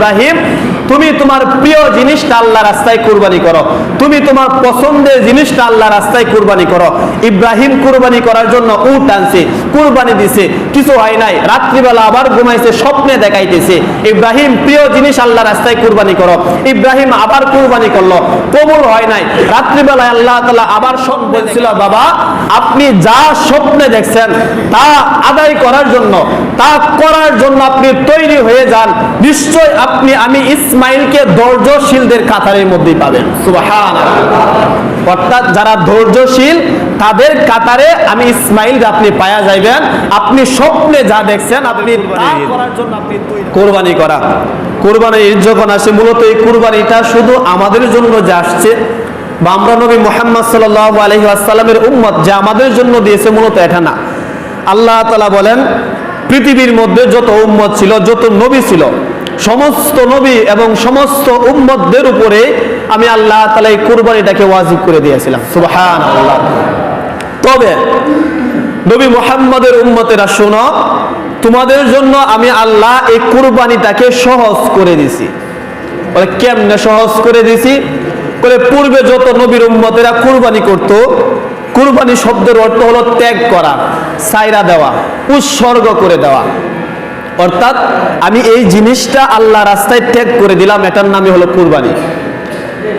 ইব্রাহিম, তুমি তোমার প্রিয় জিনিসটা আল্লাহ রাস্তায় কুরবানি করো। তুমি তোমার পছন্দের জিনিসটা আল্লাহ রাস্তায় কুরবানি করো। ইব্রাহিম কুরবানি করার জন্য উট আনছে, কুরবানি দিছে, কিছু হয় নাই। রাত্রিবেলা আবার ঘুমাইছে, স্বপ্নে দেখাইতেছে। ইব্রাহিম, প্রিয় জিনিস আল্লাহ রাস্তায় কুরবানি করো। ইব্রাহিম আবার কুরবানি করল, কবুল হয় নাই। রাত্রিবেলায় আল্লাহ তালা আবার স্বপ্ন বলছিল বাবা, আপনি যা স্বপ্নে দেখছেন, তা আদায় করার জন্য, তা করার জন্য আপনি তৈরি হয়ে যান। নিশ্চয় আপনি আমি ইসমাইলকে ধৈর্যশীলদের কাতারের মধ্যেই পাবেন। সুবাহান অর্থাৎ যারা ধৈর্যশীল তাদের কাতারে আমি ইসমাইল আপনি পায়া যাইবেন। আপনি স্বপ্নে যা দেখছেন আপনি কোরবানি করা। কোরবানি ঈদ যখন আসে মূলত এই কোরবানিটা শুধু আমাদের জন্য যে আসছে বা আমরা নবী মোহাম্মদ সাল্লাহ আলহি আসসালামের উম্মত যে আমাদের জন্য দিয়েছে মূলত এটা না। আল্লাহ তালা বলেন পৃথিবীর মধ্যে যত উম্মত ছিল যত নবী ছিল সমস্ত নবী এবং সমস্ত উম্মতদের উপরে আমি আল্লাহ তালা এই কুরবানিটাকে ওয়াজিব করে দিয়েছিলাম। সুবহান আল্লাহ তবে নবী মোহাম্মদের উম্মতেরা শোনো, তোমাদের জন্য আমি আল্লাহ এই কুরবানিটাকে সহজ করে দিছি। বলে, কেমনে সহজ করে দিছি? বলে, পূর্বে যত নবীর উম্মতেরা কুরবানি করত, কুরবানি শব্দের অর্থ হলো ত্যাগ করা, সাইরা দেওয়া, উৎসর্গ করে দেওয়া। অর্থাৎ আমি এই জিনিসটা আল্লাহ রাস্তায় ত্যাগ করে দিলাম, এটার নামই হলো কুরবানি।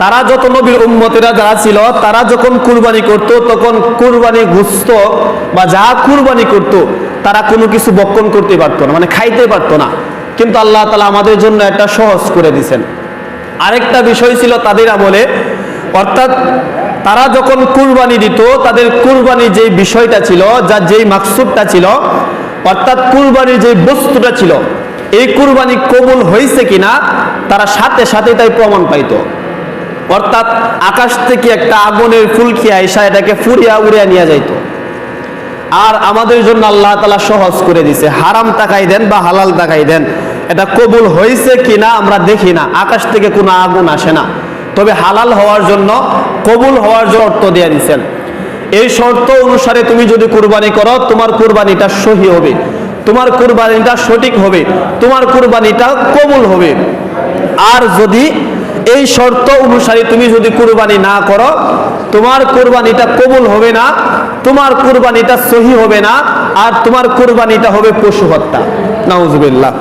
তারা যত নবীর উম্মতেরা যারা ছিল, তারা যখন কুরবানি করত, তখন কুরবানি ঘুষত বা যা কুরবানি করত, তারা কোনো কিছু বক্ষণ করতে পারতো না মানে খাইতে পারতো না। কিন্তু আল্লাহ তালা আমাদের জন্য একটা সহজ করে দিছেন। আরেকটা বিষয় ছিল তাদের আমলে, অর্থাৎ তারা যখন কুরবানি দিত, তাদের কুরবানি যে বিষয়টা ছিল, যা যেই মাকসুদটা ছিল অর্থাৎ কুরবানির যে বস্তুটা ছিল, এই কুরবানি কবুল হয়েছে কিনা, তারা সাথে সাথে তাই প্রমাণ পাইতো। অর্থাৎ আকাশ থেকে একটা আগুনের ফুলকি আইসা এটাকে ফুরিয়া উড়িয়া নিয়ে যাইত। আর আমাদের জন্য আল্লাহ তালা সহজ করে দিছে, হারাম টাকাই দেন বা হালাল টাকাই দেন, এটা কবুল হয়েছে কিনা আমরা দেখি না, আকাশ থেকে কোনো আগুন আসে না। তবে হালাল হওয়ার জন্য, কবুল হওয়ার জন্য অর্থ দিয়ে দিচ্ছেন এই শর্ত অনুসারে তুমি যদি কুরবানি করো, তোমার কুরবানিটা সহি হবে। তোমার কুরবানিটা সঠিক হবে। তোমার কুরবানিটা কবুল হবে। আর যদি এই শর্ত অনুসারে তুমি যদি কুরবানি না করো, তোমার কুরবানিটা কবুল হবে না, তোমার কুরবানিটা সহি হবে না, আর তোমার কুরবানিটা হবে পশু হত্যা। নাউজুবিল্লাহ।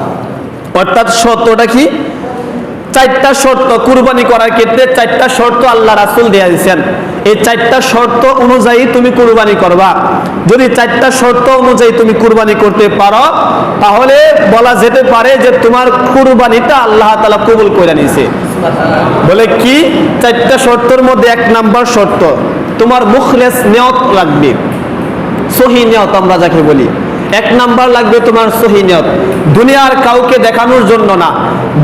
অর্থাৎ শর্তটা কি? চারটা শর্ত। কুরবানি করার ক্ষেত্রে চারটা শর্ত আল্লাহ রাসুল দেয়া দিয়েছেন। এই চারটা শর্ত অনুযায়ী তুমি কুরবানি করবা। যদি চারটা শর্ত অনুযায়ী তুমি কুরবানি করতে পারো, তাহলে বলা যেতে পারে যে তোমার কুরবানিটা আল্লাহ তালা কবুল করে নিছে বলে কি? চারটা শর্তের মধ্যে এক নাম্বার শর্ত, তোমার মুখলেস নিয়ত লাগবে। সহি নিয়ত আমরা যাকে বলি। এক নাম্বার লাগবে তোমার সহি নিয়ত। দুনিয়ার কাউকে দেখানোর জন্য না।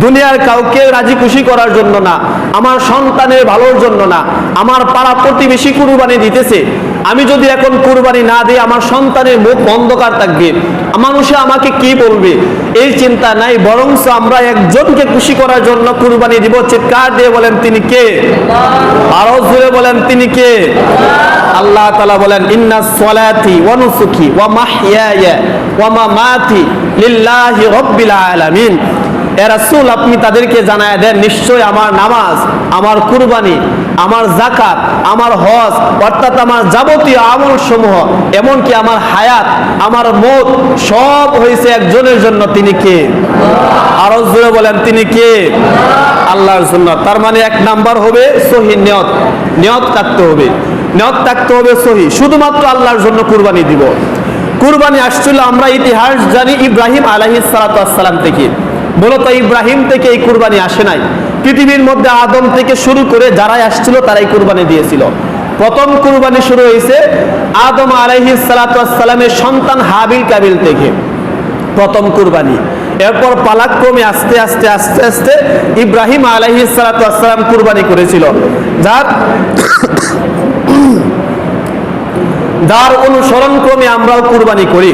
দুনিয়ার কাউকে রাজি খুশি করার জন্য না। আমার সন্তানের ভালোর জন্য না। আমার পাড়া প্রতিবেশী কুরবানি দিতেছে। আমি যদি এখন কুরবানি না দিই, আমার সন্তানের মুখ অন্ধকার থাকবে। মানুষে আমাকে কি বলবে? এই চিন্তা নাই। বরং আমরা একজনকে খুশি করার জন্য কুরবানি দিব। চিৎকার দিয়ে বলেন, তিনি কে? আরও জুড়ে বলেন, তিনি কে? আল্লাহ তালা বলেন, ইন্না সলাতি ওয়া নুসুকি ওয়া মাহইয়ায়া ওয়া মামাতি লিল্লাহি রাব্বিল আলামিন। এ রাসূল, আপনি তাদেরকে জানায় দেন, নিশ্চয় আমার নামাজ, আমার কুরবানি, আমার জাকাত আমার হজ, অর্থাৎ আমার যাবতীয় আমল সমূহ এমনকি আমার হায়াত, আমার মত, সব হয়েছে একজনের জন্য। তিনি কে? আরও জোরে বলেন, তিনি কে? আল্লাহর জন্য তার মানে এক নাম্বার হবে সহি নিয়ত। নিয়ত থাকতে হবে। নিয়ত থাকতে হবে সহি। শুধুমাত্র আল্লাহর জন্য কুরবানি দিব। কুরবানি আসছিল, আমরা ইতিহাস জানি ইব্রাহিম আলাহি সালাতাম থেকে। মূলত ইব্রাহিম থেকে এই কুরবানি আসে নাই। পৃথিবীর মধ্যে আদম থেকে শুরু করে যারাই আসছিল, তারাই কুরবানি দিয়েছিল। প্রথম কুরবানি শুরু হয়েছে আদম আলাইহি সালাতামের সন্তান হাবিল কাবিল থেকে। প্রথম কুরবানি। এরপর পালাক্রমে আস্তে আস্তে আস্তে আস্তে ইব্রাহিম আলাইহি সালাতাম কুরবানি করেছিল। যার যার অনুসরণ ক্রমে আমরাও কুরবানি করি।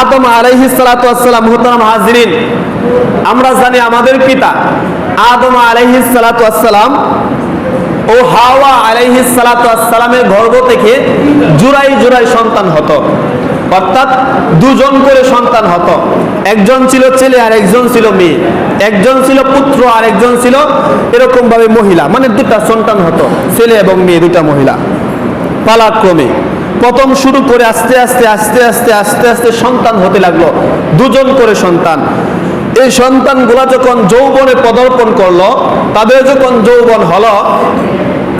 আদম আলাইহি সালাতাম মুহতারাম হাজরিন। আমরা জানি আমাদের পিতা আদম আলাইহি সালাতাম ও হাওয়া আলাইহি সালাতামের গর্ভ থেকে জুরাই জুরাই সন্তান হতো। অর্থাৎ দুজন করে সন্তান হতো। একজন ছিল ছেলে আর একজন ছিল মেয়ে। একজন ছিল পুত্র আর একজন ছিল এরকম ভাবে মহিলা। মানে দুটা সন্তান হতো, ছেলে এবং মেয়ে, দুটা মহিলা। পালাক্রমে প্রথম শুরু করে আস্তে আস্তে আস্তে আস্তে আস্তে আস্তে সন্তান হতে লাগল। দুজন করে সন্তান। এই সন্তানগুলা যখন যৌবনে পদার্পণ করল, তাদের যখন যৌবন হলো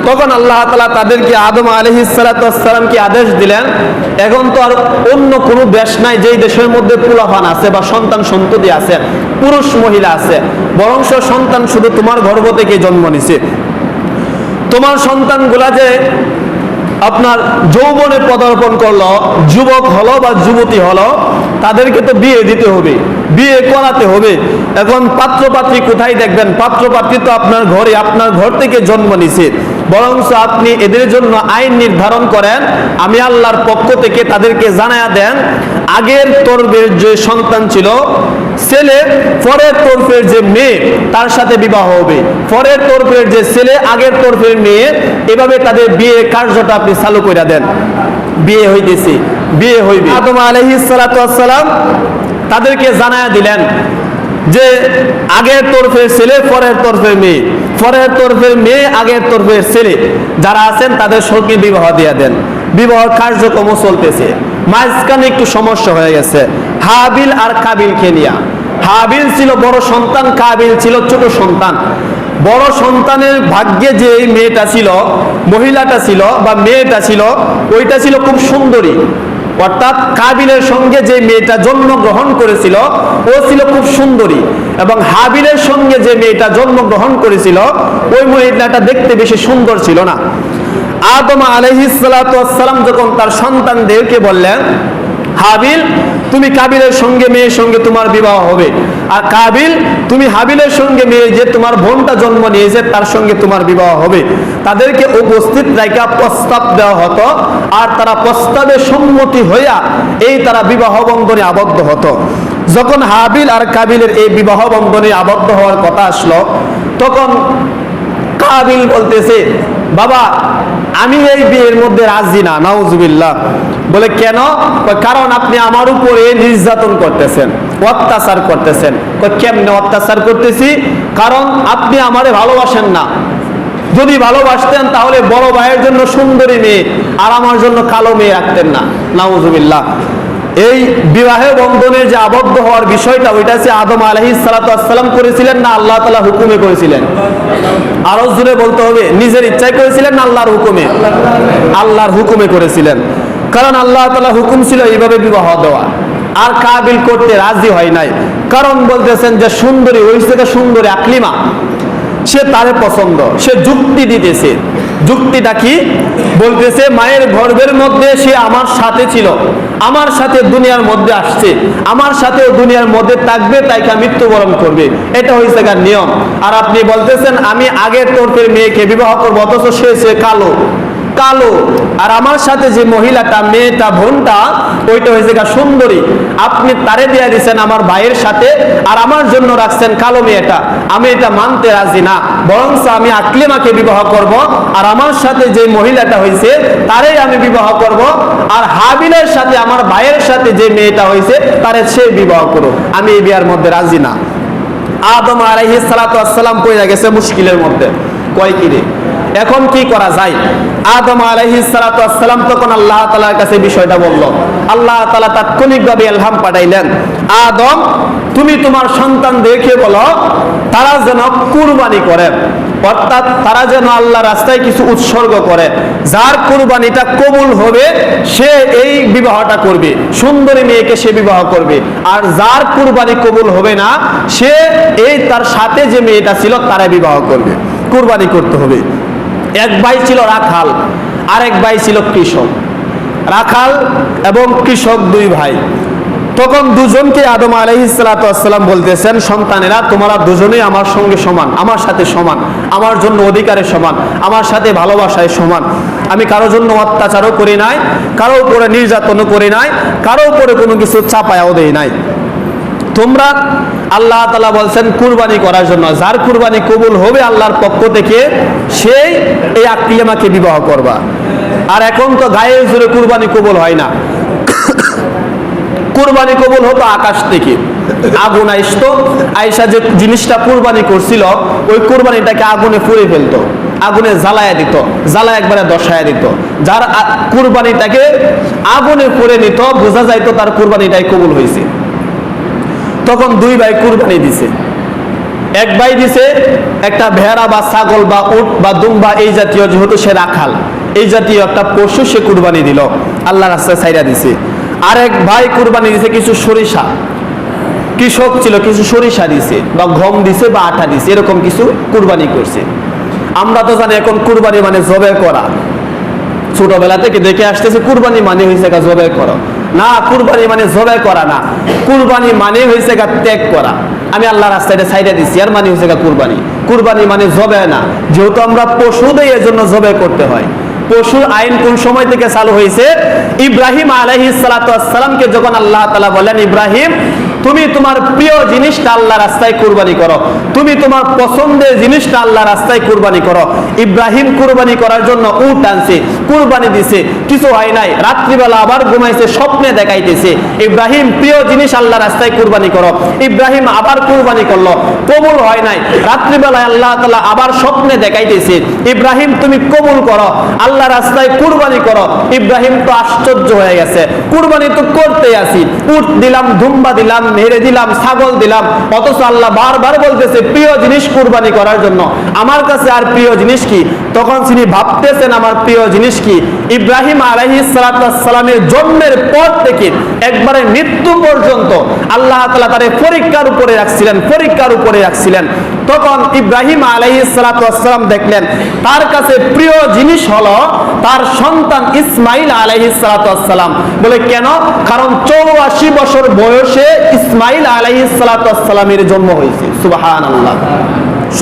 তখন আল্লাহ তালা তাদেরকে আদম আলহি সালাতামকে আদেশ দিলেন, এখন তো আর অন্য কোনো দেশ নাই যেই দেশের মধ্যে পুলাফান আছে বা সন্তান সন্ততি আছে, পুরুষ মহিলা আছে, বরংশ সন্তান শুধু তোমার গর্ভ থেকে জন্ম নিছে। তোমার সন্তানগুলা যে আপনার যৌবনে পদার্পণ করল, যুবক হলো বা যুবতী হলো তাদেরকে তো বিয়ে দিতে হবে, বিয়ে করাতে হবে। এখন পাত্রপাত্রী কোথায় দেখবেন? পাত্রপাত্রী তো আপনার ঘরে, আপনার ঘর থেকে জন্ম নিছে। বরঞ্চ আপনি এদের জন্য আইন নির্ধারণ করেন, আমি আল্লাহর পক্ষ থেকে তাদেরকে জানায়া দেন, আগের তরবের যে সন্তান ছিল, ছেলে, পরের তরফের যে মেয়ে, তার সাথে বিবাহ হবে। পরের তরফের যে ছেলে, আগের তরফের মেয়ে, এভাবে তাদের বিয়ে কার্যটা আপনি চালু করে দেন। বিয়ে হইতেছে। বিয়ে হইবে। আদম আলহিস সালাম তাদেরকে জানায়া দিলেন যে আগের তরফের ছেলে, পরের তরফের মেয়ে। পরের তরফের মেয়ে, আগের তরফের ছেলে। যারা আছেন তাদের সঙ্গে বিবাহ দিয়ে দেন। বিবাহ কার্যক্রম চলতেছে। মাঝখানে একটু সমস্যা হয়ে গেছে। হাবিল আর কাবিল নিয়া। হাবিল ছিল বড় সন্তান, কাবিল ছিল ছোট সন্তান। বড় সন্তানের ভাগ্যে যে মেয়েটা ছিল, মহিলাটা ছিল বা মেয়েটা ছিল, ওইটা ছিল খুব সুন্দরী। অর্থাৎ কাবিলের সঙ্গে যে মেয়েটা জন্মগ্রহণ করেছিল, ও ছিল খুব সুন্দরী। এবং হাবিলের সঙ্গে যে মেয়েটা জন্মগ্রহণ করেছিল, ওই মহিলাটা দেখতে বেশি সুন্দর ছিল না। আদম আলহিসাল্লাম যখন তার সন্তানদেরকে বললেন হাবিল, তুমি কাবিলের সঙ্গে, মেয়ের সঙ্গে তোমার বিবাহ হবে। আর কাবিল, তুমি হাবিলের সঙ্গে, মেয়ে যে তোমার বোনটা জন্ম নিয়েছে, তার সঙ্গে তোমার বিবাহ হবে। তাদেরকে উপস্থিত রাইকা প্রস্তাব দেওয়া হতো, আর তারা প্রস্তাবে সম্মতি হইয়া এই তারা বিবাহ বন্ধনে আবদ্ধ হতো। যখন হাবিল আর কাবিলের এই বিবাহ বন্ধনে আবদ্ধ হওয়ার কথা আসলো, তখন কাবিল বলতেছে, বাবা, আমি এই বিয়ের মধ্যে রাজি না, নাউজুবিল্লাহ। বলে, কেন? কারণ আপনি আমার উপরে নির্যাতন করতেছেন, অত্যাচার করতেছেন। কেমনে অত্যাচার করতেছি? কারণ আপনি আমারে ভালোবাসেন না। যদি ভালোবাসতেন তাহলে বড় ভাইয়ের জন্য সুন্দরী মেয়ে আর আমার জন্য কালো মেয়ে রাখতেন না। নাউজুবিল্লাহ। এই বিবাহে বন্ধনে যে আবদ্ধ হওয়ার বিষয়টা, ওইটা হচ্ছে আদম আলহি সালাতাম করেছিলেন না আল্লাহ তালা হুকুমে করেছিলেন? আরও জুড়ে বলতে হবে, নিজের ইচ্ছায় করেছিলেন না আল্লাহর হুকুমে? আল্লাহর হুকুমে করেছিলেন। কারণ আল্লাহ তালা হুকুম ছিল এইভাবে বিবাহ দেওয়া। আর কাবিল করতে রাজি হয় নাই। কারণ বলতেছেন যে সুন্দরী, ওই থেকে সুন্দরী আকলিমা। সে তারে পছন্দ, সে যুক্তি দিতেছে। যুক্তিটা কি? বলতেছে, মায়ের গর্ভের মধ্যে সে আমার সাথে ছিল। আমার সাথে দুনিয়ার মধ্যে আসছে। আমার সাথে দুনিয়ার মধ্যে থাকবে তাই মৃত্যুবরণ করবে। এটা হয়েছে কার নিয়ম। আর আপনি বলতেছেন, আমি আগের তরফের মেয়েকে বিবাহ করব, অথচ সে সে কালো। কালো। আর আমার সাথে যে মহিলাটা, মেয়েটা, বোনটা, ওইটা হয়েছে গা সুন্দরী। আপনি তারে দিয়ে দিচ্ছেন আমার ভাইয়ের সাথে, আর আমার জন্য রাখছেন কালো মেয়েটা। আমি এটা মানতে রাজি না। বরং আমি আকলিমাকে বিবাহ করব, আর আমার সাথে যে মহিলাটা হয়েছে, তারেই আমি বিবাহ করব, আর হাবিলের সাথে, আমার ভাইয়ের সাথে যে মেয়েটা হয়েছে, তারে সে বিবাহ করো আমি এই বিয়ার মধ্যে রাজি না। আদম আলাইহি সালাতু আসসালাম পড়ে গেছে মুশকিলের মধ্যে। কয় কি রে? এখন কি করা যায়? আদম আলাইহি তখন আল্লাহ তাআলার কাছে বিষয়টা বলল। আল্লাহ তাআলা তাৎক্ষণিকভাবে ইলহাম পাঠাইলেন। আদম, তুমি তোমার সন্তান দেখে বলো, তারা যেন কুরবানি করে। অর্থাৎ তারা যেন আল্লাহ রাস্তায় কিছু উৎসর্গ করে। যার কুরবানিটা কবুল হবে, সে এই বিবাহটা করবে। সুন্দরী মেয়েকে সে বিবাহ করবে। আর যার কুরবানি কবুল হবে না, সে এই তার সাথে যে মেয়েটা ছিল তারা বিবাহ করবে। কুরবানি করতে হবে। এক ভাই ছিল রাখাল, আরেক ভাই ছিল কৃষক। রাখাল এবং কৃষক দুই ভাই। তখন দুজনকে আদম আলহিসাল্লাম বলতেছেন, সন্তানেরা, তোমরা দুজনেই আমার সঙ্গে সমান, আমার সাথে সমান, আমার জন্য অধিকারের সমান, আমার সাথে ভালোবাসায় সমান। আমি কারও জন্য অত্যাচারও করি নাই, কারও উপরে নির্যাতনও করি নাই, কারও উপরে কোনো কিছু চাপায়াও দেই নাই। তোমরা আল্লাহ তালা বলছেন, কুরবানি করার জন্য। যার কুরবানি কবুল হবে আল্লাহর পক্ষ থেকে সেই এই আকলিমাকে বিবাহ করবা। আর এখন তো গায়ের জোরে কুরবানি কবুল হয় না। কুরবানি কবুল হতো আকাশ থেকে। আগুন আইসতো। আইসা যে জিনিসটা কুরবানি করছিল, ওই কুরবানিটাকে আগুনে পুড়ে ফেলতো। আগুনে জ্বালায়া দিত। জ্বালা একবারে দশায়া দিত। যার কুরবানিটাকে আগুনে পুড়ে নিত, বোঝা যাইতো তার কুরবানিটাই কবুল হয়েছে তখন দুই ভাই কুরবানি দিছে। এক ভাই দিছে একটা ভেড়া বা ছাগল বা উট বা দুম্বা এই জাতীয় যেহেতু সে রাখাল, এই জাতীয় একটা পশু সে কুরবানি দিল। আল্লাহ রাস্তায় সাইরা দিছে। আরেক ভাই কুরবানি দিছে কিছু সরিষা। কৃষক ছিল, কিছু সরিষা দিছে বা গম দিছে বা আটা দিছে, এরকম কিছু কুরবানি করছে। আমরা তো জানি এখন কুরবানি মানে জবে করা। ছোটবেলা থেকে দেখে আসতেছে কুরবানি মানে হয়েছে গা জবে করো। না, কুরবানি মানে জবাই করা না। কুরবানি মানে হয়েছে গা ত্যাগ করা। আমি আল্লাহ রাস্তায় সাইডে দিচ্ছি আর মানে হয়েছে গা কুরবানি। কুরবানি মানে জবে না। যেহেতু আমরা পশুদের এর জন্য জবাই করতে হয়। পশুর আইন কোন সময় থেকে চালু হয়েছে ইব্রাহিম আলহি সালাতামকে যখন আল্লাহ তালা বলেন, ইব্রাহিম তুমি তোমার প্রিয় জিনিসটা আল্লাহ রাস্তায় কুরবানি করো। তুমি তোমার পছন্দের জিনিসটা আল্লাহ রাস্তায় কুরবানি করো। ইব্রাহিম কুরবানি করার জন্য উট আনছে, কুরবানি দিছে, কিছু হয় নাই। রাত্রিবেলা আবার ঘুমাইছে, স্বপ্নে দেখাইতেছে। ইব্রাহিম, প্রিয় জিনিস আল্লাহ রাস্তায় কুরবানি করো। ইব্রাহিম আবার কুরবানি করল। কবুল হয় নাই। রাত্রিবেলায় আল্লাহ তালা আবার স্বপ্নে দেখাইতেছে। ইব্রাহিম, তুমি কবুল করো। আল্লাহ রাস্তায় কুরবানি করো। ইব্রাহিম তো আশ্চর্য হয়ে গেছে। কুরবানি তো করতে আসি উট দিলাম, ধুম্বা দিলাম মেরে দিলাম, ছাগল দিলাম, অথচ আল্লাহ বারবার বলতেছে, প্রিয় জিনিস কুরবানি করার জন্য। আমার কাছে আর প্রিয় জিনিস কি? তখন তিনি ভাবতেছেন, আমার প্রিয় জিনিস কি? ইব্রাহিম আলহি সালামের জন্মের পর থেকে একবারে মৃত্যু পর্যন্ত আল্লাহ তালা তারে পরীক্ষার উপরে রাখছিলেন, পরীক্ষার উপরে রাখছিলেন। তখন ইব্রাহিম আলহি সালাম দেখলেন, তার কাছে প্রিয় জিনিস হলো তার সন্তান ইসমাইল আলহি সালাম। বলে, কেন? কারণ চৌরাশি বছর বয়সে ইসমাইল আলহি সালামের জন্ম হয়েছে। আল্লাহ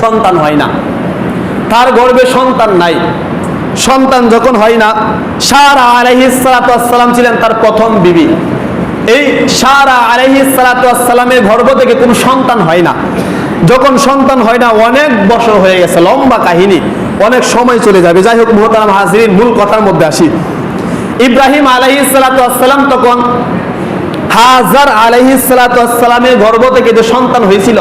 সন্তান হয় না। তার গর্বে সন্তান নাই। সন্তান যখন হয় না, সারা আলহি সালাম ছিলেন তার প্রথম বিবি। এই সারা আলহি সালামের গর্ভ থেকে কোনো সন্তান হয় না। যখন সন্তান হয় না, অনেক বছর হয়ে গেছে, লম্বা কাহিনী, অনেক সময় চলে যাবে। যাই হোক, মোহতারাম হাজির মূল কথার মধ্যে আসি। ইব্রাহিম আলহি সালাম তখন হাজার আলহি সালামের গর্ভ থেকে যে সন্তান হয়েছিল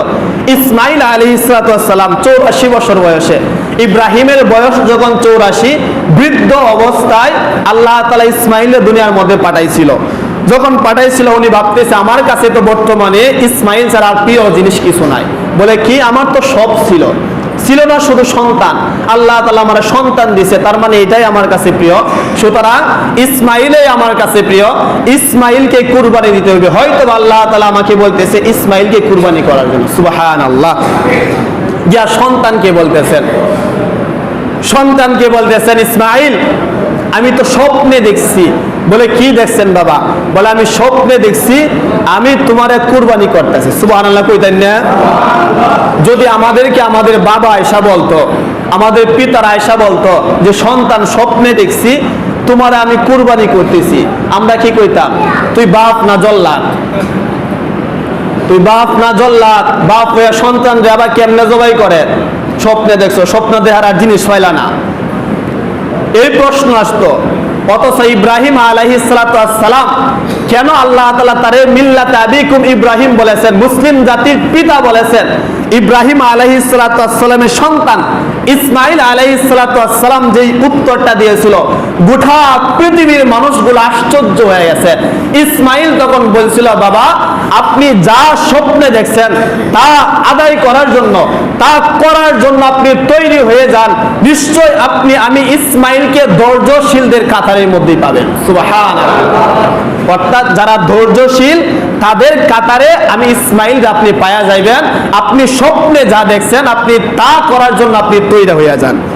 ইসমাইল আলী ইসলাতাম চৌরাশি বছর বয়সে। ইব্রাহিমের বয়স যখন চৌরাশি, বৃদ্ধ অবস্থায় আল্লাহ তালা ইসমাইলের দুনিয়ার মধ্যে পাঠাইছিল। যখন পাঠাইছিল, উনি ভাবতেছে, আমার কাছে তো বর্তমানে ইসমাইল ছাড়া আর প্রিয় জিনিস কিছু নাই। বলে, কি? আমার তো সব ছিল। ছিল না, শুধু সন্তান। আল্লাহ তালা আমার সন্তান দিছে, তার মানে এটাই আমার কাছে প্রিয়। সুতরাং ইসমাইলে আমার কাছে প্রিয়। ইসমাইলকে কুরবানি দিতে হবে। হয়তো আল্লাহ তালা আমাকে বলতেছে, ইসমাইলকে কুরবানি করার জন্য। সুবাহান আল্লাহ যা সন্তানকে বলতেছেন। সন্তানকে বলতেছেন, ইসমাইল, আমি তো স্বপ্নে দেখছি। বলে, কি দেখছেন বাবা? বলে, আমি স্বপ্নে দেখছি, আমি তোমার এক কুরবানি করতেছি। সুবাহ না? যদি আমাদেরকে আমাদের বাবা আয়সা বলতো, আমাদের পিতার আয়সা বলতো যে, সন্তান, স্বপ্নে দেখছি, তোমার আমি কুরবানি করতেছি। আমরা কি কইতাম? তুই বাপ না জল্লাদ? তুই বাপ না জল্লাদ? বাপ হয়ে সন্তান রে আবার কেমনে জবাই করে? স্বপ্নে দেখছ, স্বপ্ন দেহার আর জিনিস পাইলা না। এই প্রশ্ন আসতো। অথচ ইব্রাহিম আলহি সালাম কেন আল্লাহ তালা তারে মিল্লাতে আবিকুম ইব্রাহিম বলেছেন? মুসলিম জাতির পিতা বলেছেন, ইব্রাহিম আলহি সালাতামের সন্তান ইসমাইল আলহি সালাতাম যেই উত্তরটা দিয়েছিল, গোটা পৃথিবীর মানুষগুলো আশ্চর্য হয়ে গেছে। ইসমাইল তখন বলছিল, বাবা আপনি যা স্বপ্নে দেখছেন, তা আদায় করার জন্য, তা করার জন্য আপনি তৈরি হয়ে যান, নিশ্চয় আপনি, আমি ইসমাইলকে ধৈর্যশীলদের কাতারের মধ্যেই পাবেন। অর্থাৎ যারা ধৈর্যশীল, তাদের কাতারে আমি ইসমাইল আপনি পায়া যাইবেন, আপনি স্বপ্নে যা দেখছেন, আপনি তা করার জন্য আপনি তৈরি হয়ে যান।